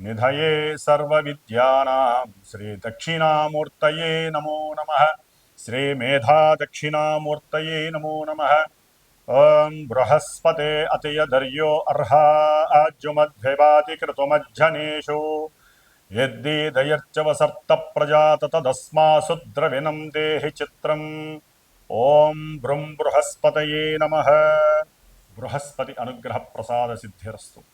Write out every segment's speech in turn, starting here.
निधये सर्वविद्यानां श्रीदक्षिणामूर्तये नमो नमः। श्रीमेधादक्षिणामूर्तये नमो नमः। ॐ बृहस्पते अतियधर्यो अर्हा आज्युमद्भिभाति क्रतुमज्जनेषु यद्दीदयर्चवसर्तप्रजा ततदस्मासु द्रविणं देहि चित्रम्। ॐ बृं बृहस्पतये नमः। बृहस्पति अनुग्रहप्रसादसिद्धिरस्तु।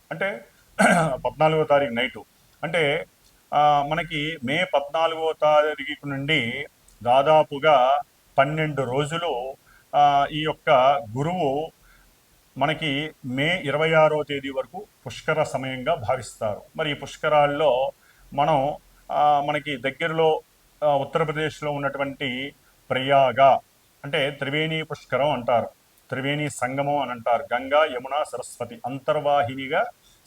అంటే పద్నాలుగో తారీఖు నైటు. అంటే మనకి మే పద్నాలుగో తారీఖు నుండి దాదాపుగా పన్నెండు రోజులు ఈ యొక్క గురువు మనకి మే ఇరవై ఆరో తేదీ వరకు పుష్కర సమయంగా భావిస్తారు. మరి ఈ పుష్కరాల్లో మనం మనకి దగ్గరలో ఉత్తరప్రదేశ్లో ఉన్నటువంటి ప్రయాగ అంటే త్రివేణి పుష్కరం అంటారు. త్రివేణి సంగమం అని అంటారు. గంగా యమున సరస్వతి అంతర్వాహినిగా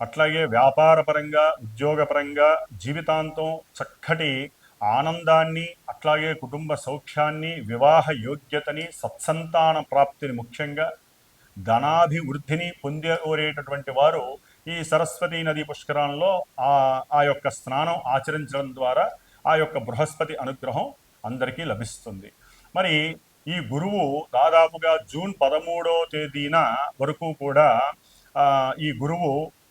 అట్లాగే వ్యాపారపరంగా ఉద్యోగపరంగా జీవితాంతం చక్కటి ఆనందాన్ని అట్లాగే కుటుంబ సౌఖ్యాన్ని వివాహ యోగ్యతని సత్సంతాన ప్రాప్తిని ముఖ్యంగా ధనాభివృద్ధిని పొందేటటువంటి వారు ఈ సరస్వతీ నది పుష్కరాలలో ఆ ఆ యొక్క స్నానం ఆచరించడం ద్వారా ఆ యొక్క బృహస్పతి అనుగ్రహం అందరికీ లభిస్తుంది. మరి ఈ గురువు దాదాపుగా జూన్ పదమూడో తేదీన వరకు కూడా ఈ గురువు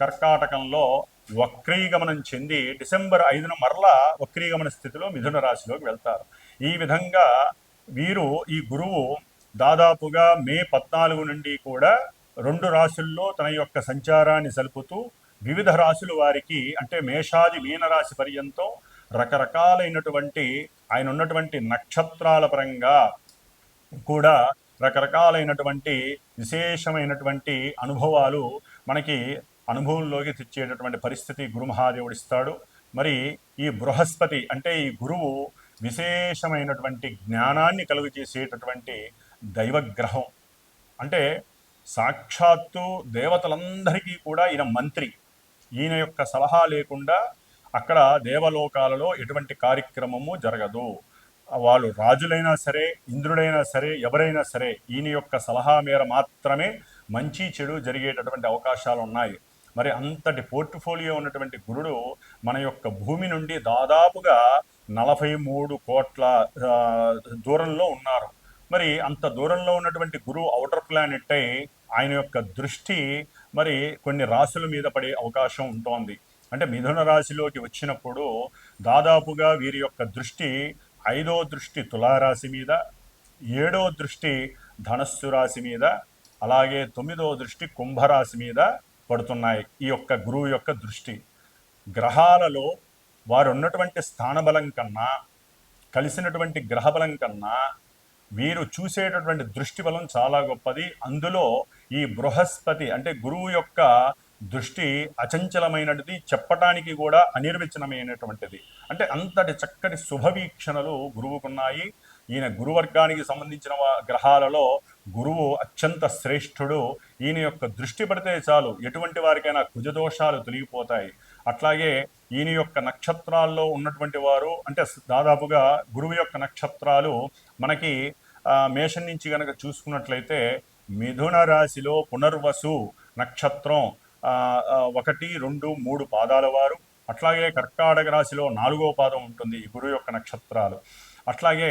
కర్కాటకంలో వక్రీగమనం చెంది డిసెంబర్ ఐదున మరలా వక్రీగమన స్థితిలో మిథున రాశిలోకి వెళ్తారు. ఈ విధంగా వీరు ఈ గురువు దాదాపుగా మే పద్నాలుగు నుండి కూడా రెండు రాశుల్లో తన యొక్క సంచారాన్ని సలుపుతూ వివిధ రాశుల వారికి అంటే మేషాది మీనరాశి పర్యంతం రకరకాలైనటువంటి ఆయన ఉన్నటువంటి నక్షత్రాల పరంగా కూడా రకరకాలైనటువంటి విశేషమైనటువంటి అనుభవాలు మనకి అనుభవంలోకి తెచ్చేటటువంటి పరిస్థితి గురుమహాదేవుడు ఇస్తాడు. మరి ఈ బృహస్పతి అంటే ఈ గురువు విశేషమైనటువంటి జ్ఞానాన్ని కలుగు చేసేటటువంటి దైవగ్రహం. అంటే సాక్షాత్తు దేవతలందరికీ కూడా ఈయన మంత్రి. ఈయన యొక్క సలహా లేకుండా అక్కడ దేవలోకాలలో ఎటువంటి కార్యక్రమము జరగదు. వాళ్ళు రాజులైనా సరే ఇంద్రుడైనా సరే ఎవరైనా సరే ఈయన యొక్క సలహా మేర మాత్రమే మంచి చెడు జరిగేటటువంటి అవకాశాలు ఉన్నాయి మరి అంతటి పోర్ట్ఫోలియో ఉన్నటువంటి గురుడు మన యొక్క భూమి నుండి దాదాపుగా నలభై మూడు కోట్ల దూరంలో ఉన్నారు. మరి అంత దూరంలో ఉన్నటువంటి గురువు అవుటర్ ప్లానెట్ అయి ఆయన యొక్క దృష్టి మరి కొన్ని రాశుల మీద పడే అవకాశం ఉంటోంది. అంటే మిథున రాశిలోకి వచ్చినప్పుడు దాదాపుగా వీరి యొక్క దృష్టి ఐదో దృష్టి తులారాశి మీద ఏడో దృష్టి ధనస్సు రాశి మీద అలాగే తొమ్మిదో దృష్టి కుంభరాశి మీద పడుతున్నాయి. ఈ యొక్క గురువు యొక్క దృష్టి. గ్రహాలలో వారు ఉన్నటువంటి స్థానబలం కన్నా కలిసినటువంటి గ్రహబలం కన్నా వీరు చూసేటటువంటి దృష్టి బలం చాలా గొప్పది. అందులో ఈ బృహస్పతి అంటే గురువు యొక్క దృష్టి అచంచలమైనది చెప్పటానికి కూడా అనిర్వచనమైనటువంటిది. అంటే అంతటి చక్కటి శుభవీక్షణలు గురువుకున్నాయి. ఈయన గురువర్గానికి సంబంధించిన గ్రహాలలో గురువు అత్యంత శ్రేష్ఠుడు. ఈయన యొక్క దృష్టి పడితే చాలు ఎటువంటి వారికైనా కుజదోషాలు తొలగిపోతాయి. అట్లాగే ఈయన యొక్క నక్షత్రాల్లో ఉన్నటువంటి వారు అంటే దాదాపుగా గురువు యొక్క నక్షత్రాలు మనకి మేషం నుంచి కనుక చూసుకున్నట్లయితే మిథున రాశిలో పునర్వసు నక్షత్రం ఒకటి రెండు మూడు పాదాల వారు. అట్లాగే కర్కాటక రాశిలో నాలుగో పాదం ఉంటుంది ఈ గురువు యొక్క నక్షత్రాలు. అట్లాగే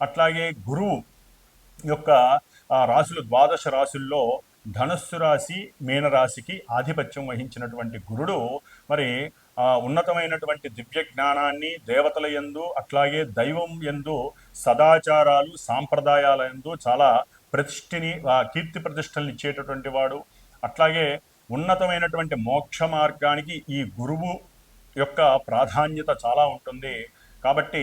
అట్లాగే గురువు యొక్క రాశులు ద్వాదశ రాశుల్లో ధనస్సు రాశి మీనరాశికి ఆధిపత్యం వహించినటువంటి గురుడు మరి ఉన్నతమైనటువంటి దివ్య జ్ఞానాన్ని దేవతల యందు అట్లాగే దైవం యందు సదాచారాలు సాంప్రదాయాల యందు చాలా ప్రతిష్ఠిని కీర్తి ప్రతిష్టలను ఇచ్చేటటువంటి వాడు. అట్లాగే ఉన్నతమైనటువంటి మోక్ష మార్గానికి ఈ గురువు యొక్క ప్రాధాన్యత చాలా ఉంటుంది. కాబట్టి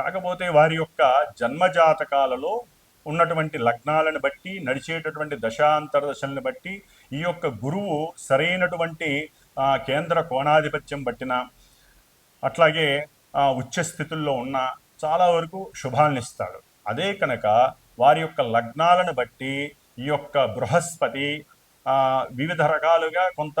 కాకపోతే వారి యొక్క జన్మజాతకాలలో ఉన్నటువంటి లగ్నాలను బట్టి నడిచేటటువంటి దశాంతర దశలను బట్టి ఈ యొక్క గురువు సరైనటువంటి కేంద్ర కోణాధిపత్యం బట్టిన అట్లాగే ఆ, ఉచ్చ స్థితుల్లో ఉన్న చాలా వరకు శుభాలనిస్తాడు అదే కనుక వారి యొక్క లగ్నాలను బట్టి ఈ యొక్క బృహస్పతి వివిధ రకాలుగా కొంత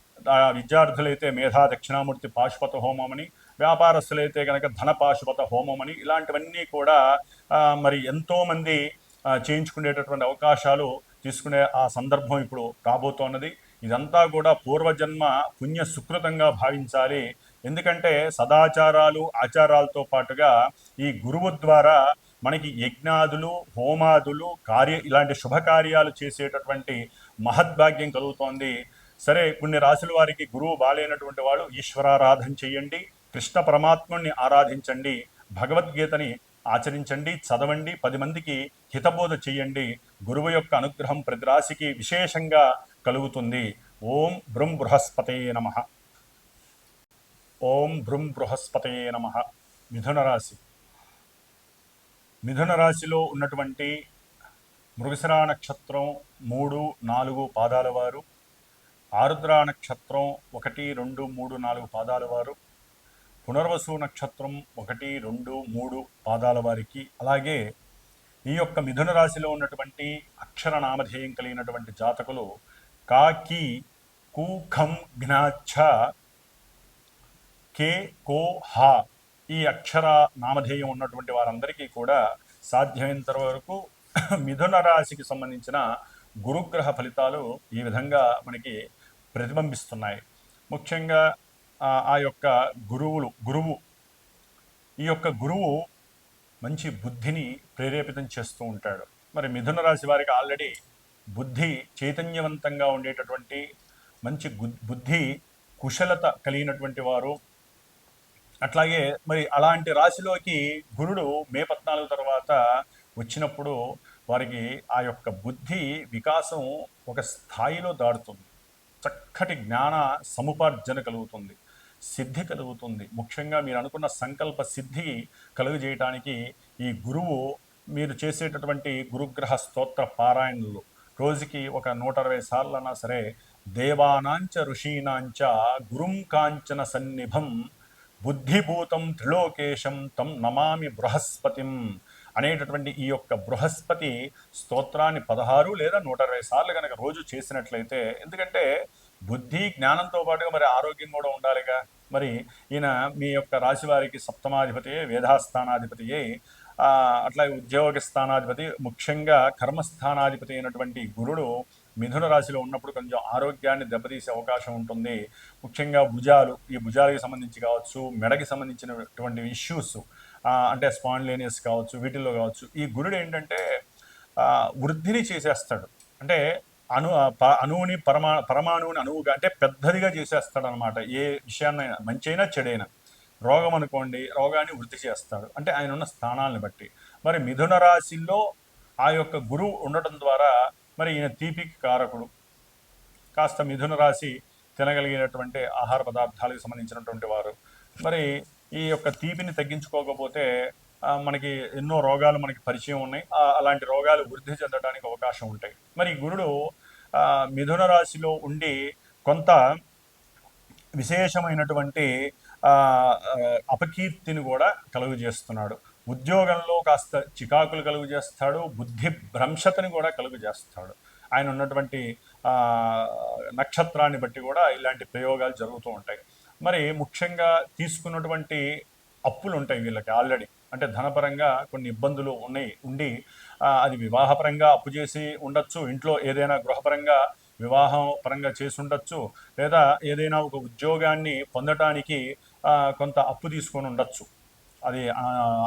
విద్యార్థులైతే మేధా దక్షిణామూర్తి పాశుపత హోమమని వ్యాపారస్తులైతే కనుక ధన పాశుపత హోమమని ఇలాంటివన్నీ కూడా మరి ఎంతోమంది చేయించుకునేటటువంటి అవకాశాలు తీసుకునే ఆ సందర్భం ఇప్పుడు రాబోతోన్నది. ఇదంతా కూడా పూర్వజన్మ పుణ్య సుకృతంగా భావించాలి. ఎందుకంటే సదాచారాలు ఆచారాలతో పాటుగా ఈ గురువు ద్వారా మనకి యజ్ఞాదులు హోమాదులు కార్య ఇలాంటి శుభకార్యాలు చేసేటటువంటి మహద్భాగ్యం కలుగుతోంది. సరే కొన్ని రాసుల వారికి గురువు బాలేనటువంటి వాడు ఈశ్వరారాధన చేయండి కృష్ణ పరమాత్ముణ్ణి ఆరాధించండి భగవద్గీతని ఆచరించండి చదవండి పది మందికి హితబోధ చేయండి గురువు యొక్క అనుగ్రహం ప్రతి రాశికి విశేషంగా కలుగుతుంది. ఓం భృం బృహస్పతే నమ. ఓం భృం బృహస్పతే నమ. మిథున రాశి. మిథున రాశిలో ఉన్నటువంటి మృగశిరా నక్షత్రం మూడు నాలుగు పాదాల వారు. ఆరుద్ర నక్షత్రం ఒకటి రెండు మూడు నాలుగు పాదాల వారు. పునర్వసు నక్షత్రం ఒకటి రెండు మూడు పాదాల వారికి. అలాగే ఈ యొక్క మిథున రాశిలో ఉన్నటువంటి అక్షర నామధేయం కలిగినటువంటి జాతకులు కాకి కూఖం జ్ఞాచ్ఛ కే కో హా ఈ అక్షర నామధేయం ఉన్నటువంటి వారందరికీ కూడా సాధ్యమైనంత వరకు మిథున రాశికి సంబంధించిన గురుగ్రహ ఫలితాలు ఈ విధంగా మనకి ప్రతిబింబిస్తున్నాయి. ముఖ్యంగా ఆ యొక్క గురువులు గురువు ఈ యొక్క గురువు మంచి బుద్ధిని ప్రేరేపితం చేస్తూ ఉంటాడు. మరి మిథున రాశి వారికి ఆల్రెడీ బుద్ధి చైతన్యవంతంగా ఉండేటటువంటి మంచి బుద్ధి కుశలత కలిగినటువంటి వారు. అట్లాగే మరి అలాంటి రాశిలోకి గురుడు మే పద్నాలుగు తర్వాత వచ్చినప్పుడు వారికి ఆ యొక్క బుద్ధి వికాసం ఒక స్థాయిలో దాడుతుంది చక్కటి జ్ఞాన సముపార్జన కలుగుతుంది సిద్ధి కలుగుతుంది. ముఖ్యంగా మీరు అనుకున్న సంకల్ప సిద్ధి కలుగజేయటానికి ఈ గురువు మీరు చేసేటటువంటి గురుగ్రహ స్తోత్ర పారాయణలు. రోజుకి ఒక నూట అరవై సార్లన్నా సరే దేవానాంచ ఋషీనాంచ గురుం కాంచన సన్నిభం బుద్ధిభూతం త్రిలోకేశం తం నమామి బృహస్పతిం అనేటటువంటి ఈ యొక్క బృహస్పతి స్తోత్రాన్ని పదహారు లేదా నూట అరవై సార్లు కనుక రోజు చేసినట్లయితే ఎందుకంటే బుద్ధి జ్ఞానంతో పాటుగా మరి ఆరోగ్యం కూడా ఉండాలిగా. మరి ఈయన మీ యొక్క రాశి వారికి సప్తమాధిపతి వేధాస్థానాధిపతి అట్లాగే ఉద్యోగ స్థానాధిపతి ముఖ్యంగా కర్మస్థానాధిపతి అయినటువంటి గురుడు మిథున రాశిలో ఉన్నప్పుడు కొంచెం ఆరోగ్యాన్ని దెబ్బతీసే అవకాశం ఉంటుంది. ముఖ్యంగా భుజాలు ఈ భుజాలకు సంబంధించి కావచ్చు మెడకి సంబంధించినటువంటి ఇష్యూస్ అంటే స్పాండ్లేనియస్ కావచ్చు వీటిల్లో కావచ్చు ఈ గురుడు ఏంటంటే వృద్ధిని చేసేస్తాడు. అంటే అణు ప- అణువుని పరమా పరమాణువుని అణువుగా అంటే పెద్దదిగా చేసేస్తాడు అనమాట ఏ విషయాన్నైనా మంచైనా చెడైనా. రోగం అనుకోండి రోగాన్ని వృద్ధి చేస్తాడు. అంటే ఆయన ఉన్న స్థానాలను బట్టి. మరి మిథున రాశిలో ఆ యొక్క గురువు ఉండటం ద్వారా మరి ఈయన తీపికి కారకుడు. కాస్త మిథున రాశి తినగలిగినటువంటి ఆహార పదార్థాలకు సంబంధించినటువంటి వారు. మరి ఈ యొక్క తీపిని తగ్గించుకోకపోతే మనకి ఎన్నో రోగాలు మనకి పరిచయం ఉన్నాయి. అలాంటి రోగాలు వృద్ధి చెందడానికి అవకాశం ఉంటాయి. మరి గురుడు మిథున రాశిలో ఉండి కొంత విశేషమైనటువంటి అపకీర్తిని కూడా కలుగు చేస్తున్నాడు. ఉద్యోగంలో కాస్త చికాకులు కలుగు చేస్తాడు బుద్ధి భ్రంశతని కూడా కలుగు చేస్తాడు. ఆయన ఉన్నటువంటి నక్షత్రాన్ని బట్టి కూడా ఇలాంటి ప్రయోగాలు జరుగుతూ ఉంటాయి. మరి ముఖ్యంగా తీసుకున్నటువంటి అప్పులు ఉంటాయి వీళ్ళకి ఆల్రెడీ. అంటే ధనపరంగా కొన్ని ఇబ్బందులు ఉన్నాయి ఉండి అది వివాహపరంగా అప్పు చేసి ఉండొచ్చు. ఇంట్లో ఏదైనా గృహపరంగా వివాహం పరంగా చేసి ఉండొచ్చు. లేదా ఏదైనా ఒక ఉద్యోగాన్ని పొందటానికి కొంత అప్పు తీసుకొని ఉండొచ్చు. అది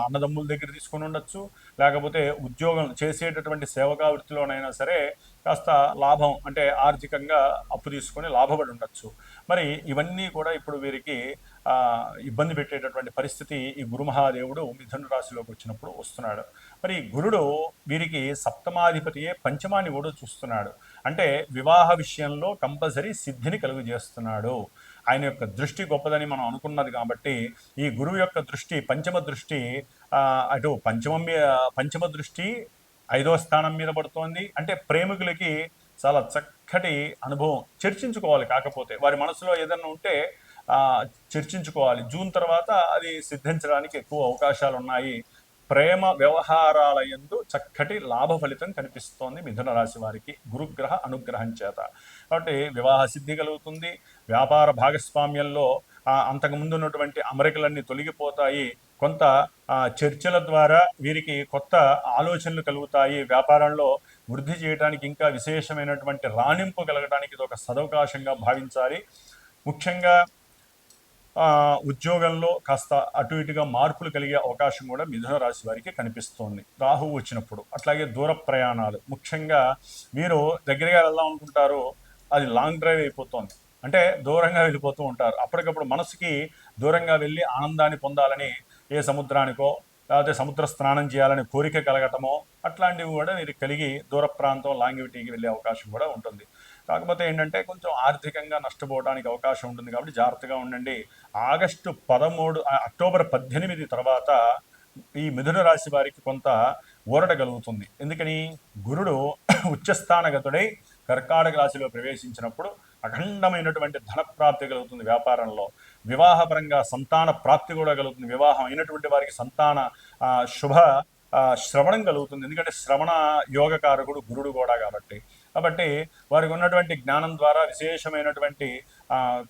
అన్నదమ్ముల దగ్గర తీసుకొని ఉండొచ్చు. లేకపోతే ఉద్యోగం చేసేటటువంటి సేవకా వృత్తిలోనైనా సరే కాస్త లాభం అంటే ఆర్థికంగా అప్పు తీసుకొని లాభపడి ఉండొచ్చు. మరి ఇవన్నీ కూడా ఇప్పుడు వీరికి ఇబ్బంది పెట్టేటటువంటి పరిస్థితి ఈ గురు మహాదేవుడు మిథున రాశిలోకి వచ్చినప్పుడు వస్తున్నాడు. మరి గురుడు వీరికి సప్తమాధిపతియే పంచమాన్ని కూడా చూస్తున్నాడు. అంటే వివాహ విషయంలో కంపల్సరీ సిద్ధిని కలుగు చేస్తున్నాడు ఆయన యొక్క దృష్టి గొప్పదని మనం అనుకున్నది కాబట్టి ఈ గురువు యొక్క దృష్టి పంచమ దృష్టి అటు పంచమ పంచమ దృష్టి ఐదో స్థానం మీద పడుతోంది. అంటే ప్రేమికులకి చాలా చక్కటి అనుభవం. చర్చించుకోవాలి కాకపోతే. వారి మనసులో ఏదన్నా ఉంటే చర్చించుకోవాలి. జూన్ తర్వాత అది సిద్ధించడానికి ఎక్కువ అవకాశాలు ఉన్నాయి ప్రేమ వ్యవహారాల యందు చక్కటి లాభ ఫలితం కనిపిస్తోంది మిథున రాశి వారికి గురుగ్రహ అనుగ్రహం చేత. కాబట్టి వివాహ సిద్ధి కలుగుతుంది. వ్యాపార భాగస్వామ్యంలో అంతకుముందు ఉన్నటువంటి అమరికలన్నీ తొలగిపోతాయి. కొంత చర్చల ద్వారా వీరికి కొత్త ఆలోచనలు కలుగుతాయి. వ్యాపారంలో వృద్ధి చేయడానికి ఇంకా విశేషమైనటువంటి రాణింపు కలగడానికి ఇది ఒక సదవకాశంగా భావించాలి. ముఖ్యంగా ఉద్యోగంలో కాస్త అటు ఇటుగా మార్పులు కలిగే అవకాశం కూడా మిథున రాశి వారికి కనిపిస్తోంది. రాహు వచ్చినప్పుడు అట్లాగే దూర ప్రయాణాలు. ముఖ్యంగా మీరు దగ్గరగా వెళ్దాం అనుకుంటారు అది లాంగ్ డ్రైవ్ అయిపోతుంది. అంటే దూరంగా వెళ్ళిపోతూ ఉంటారు. అప్పటికప్పుడు మనసుకి దూరంగా వెళ్ళి ఆనందాన్ని పొందాలని ఏ సముద్రానికో లేకపోతే సముద్ర స్నానం చేయాలని కోరిక కలగటమో అట్లాంటివి కూడా మీరు కలిగి దూర ప్రాంతం లాంగివిటీకి వెళ్ళే అవకాశం కూడా ఉంటుంది. కాకపోతే ఏంటంటే కొంచెం ఆర్థికంగా నష్టపోవడానికి అవకాశం ఉంటుంది కాబట్టి జాగ్రత్తగా ఉండండి. ఆగస్టు పదమూడు అక్టోబర్ పద్దెనిమిది తర్వాత ఈ మిథున రాశి వారికి కొంత ఊరట కలుగుతుంది. ఎందుకని? గురుడు ఉచ్చస్థానగతుడై కర్కాటక రాశిలో ప్రవేశించినప్పుడు అఖండమైనటువంటి ధన ప్రాప్తి కలుగుతుంది వ్యాపారంలో. వివాహపరంగా సంతాన ప్రాప్తి కూడా కలుగుతుంది. వివాహం అయినటువంటి వారికి సంతాన శుభ శ్రవణం కలుగుతుంది. ఎందుకంటే శ్రవణ యోగకారకుడు గురుడు కూడా కాబట్టి. కాబట్టి వారికి ఉన్నటువంటి జ్ఞానం ద్వారా విశేషమైనటువంటి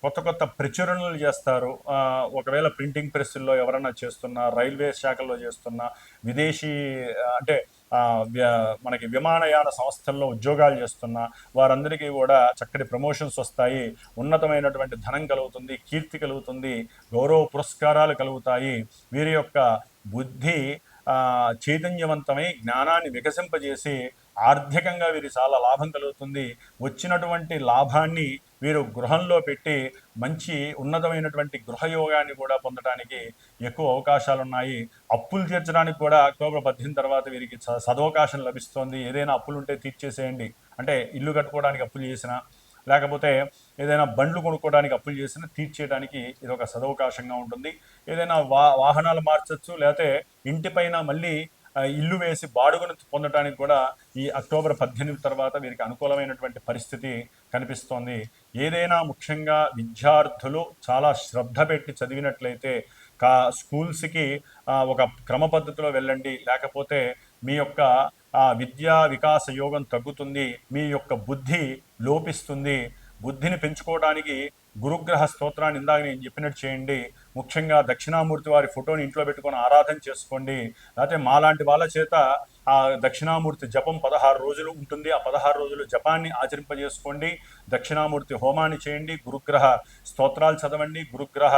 కొత్త కొత్త ప్రచురణలు చేస్తారు. ఒకవేళ ప్రింటింగ్ ప్రెస్సుల్లో ఎవరైనా చేస్తున్నా రైల్వే శాఖల్లో చేస్తున్నా విదేశీ అంటే మనకి విమానయాన సంస్థల్లో ఉద్యోగాలు చేస్తున్న వారందరికీ కూడా చక్కటి ప్రమోషన్స్ వస్తాయి. ఉన్నతమైనటువంటి ధనం కలుగుతుంది కీర్తి కలుగుతుంది గౌరవ పురస్కారాలు కలుగుతాయి. వీరి యొక్క బుద్ధి చైతన్యవంతమై జ్ఞానాన్ని వికసింపజేసి ఆర్థికంగా వీరి చాలా లాభం కలుగుతుంది. వచ్చినటువంటి లాభాన్ని వీరు గృహంలో పెట్టి మంచి ఉన్నతమైనటువంటి గృహయోగాన్ని కూడా పొందడానికి ఎక్కువ అవకాశాలు ఉన్నాయి అప్పులు తీర్చడానికి కూడా అక్టోబర్ పద్దెనిమిది తర్వాత వీరికి స- సదవకాశం లభిస్తుంది. ఏదైనా అప్పులు ఉంటే తీర్చేసేయండి. అంటే ఇల్లు కట్టుకోవడానికి అప్పులు చేసినా లేకపోతే ఏదైనా బండ్లు కొనుక్కోవడానికి అప్పులు చేసినా తీర్చేయడానికి ఇది ఒక సదవకాశంగా ఉంటుంది. ఏదైనా వా వాహనాలు మార్చచ్చు లేకపోతే ఇంటిపైన మళ్ళీ ఇల్లు వేసి బాడుగను పొందడానికి కూడా ఈ అక్టోబర్ పద్దెనిమిది తర్వాత వీరికి అనుకూలమైనటువంటి పరిస్థితి కనిపిస్తోంది. ఏదైనా ముఖ్యంగా విద్యార్థులు చాలా శ్రద్ధ పెట్టి చదివినట్లయితే కా స్కూల్స్కి ఒక క్రమ పద్ధతిలో వెళ్ళండి. లేకపోతే మీ యొక్క విద్యా వికాస యోగం తగ్గుతుంది. మీ యొక్క బుద్ధి లోపిస్తుంది. బుద్ధిని పెంచుకోవడానికి గురుగ్రహ స్తోత్రాన్ని ఇందాక నేను చెప్పినట్టు చేయండి. ముఖ్యంగా దక్షిణామూర్తి వారి ఫోటోని ఇంట్లో పెట్టుకొని ఆరాధన చేసుకోండి. లేకపోతే మాలాంటి వాళ్ళ చేత ఆ దక్షిణామూర్తి జపం పదహారు రోజులు ఉంటుంది. ఆ పదహారు రోజులు జపాన్ని ఆచరింపజేసుకోండి. దక్షిణామూర్తి హోమాన్ని చేయండి. గురుగ్రహ స్తోత్రాలు చదవండి. గురుగ్రహ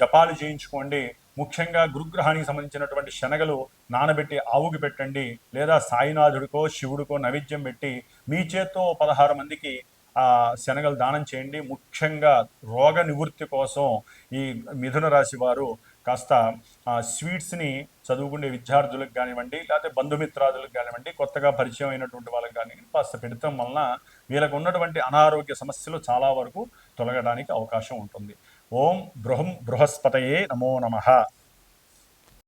జపాలు చేయించుకోండి. ముఖ్యంగా గురుగ్రహానికి సంబంధించినటువంటి శనగలు నానబెట్టి ఆవుకి పెట్టండి. లేదా సాయినాథుడికో శివుడికో నైవేద్యం పెట్టి మీ చేత్తో పదహారు మందికి ఆ శనగలు దానం చేయండి. ముఖ్యంగా రోగ నివృత్తి కోసం ఈ మిథున రాశి వారు కాస్త స్వీట్స్ని చదువుకునే విద్యార్థులకు కానివ్వండి లేకపోతే బంధుమిత్రాదులకు కానివ్వండి కొత్తగా పరిచయం అయినటువంటి వాళ్ళకి కానివ్వండి కాస్త పెడతాం వలన వీళ్ళకు ఉన్నటువంటి అనారోగ్య సమస్యలు చాలా వరకు తొలగడానికి అవకాశం ఉంటుంది. ఓం బృహం బృహస్పతయే నమో నమః.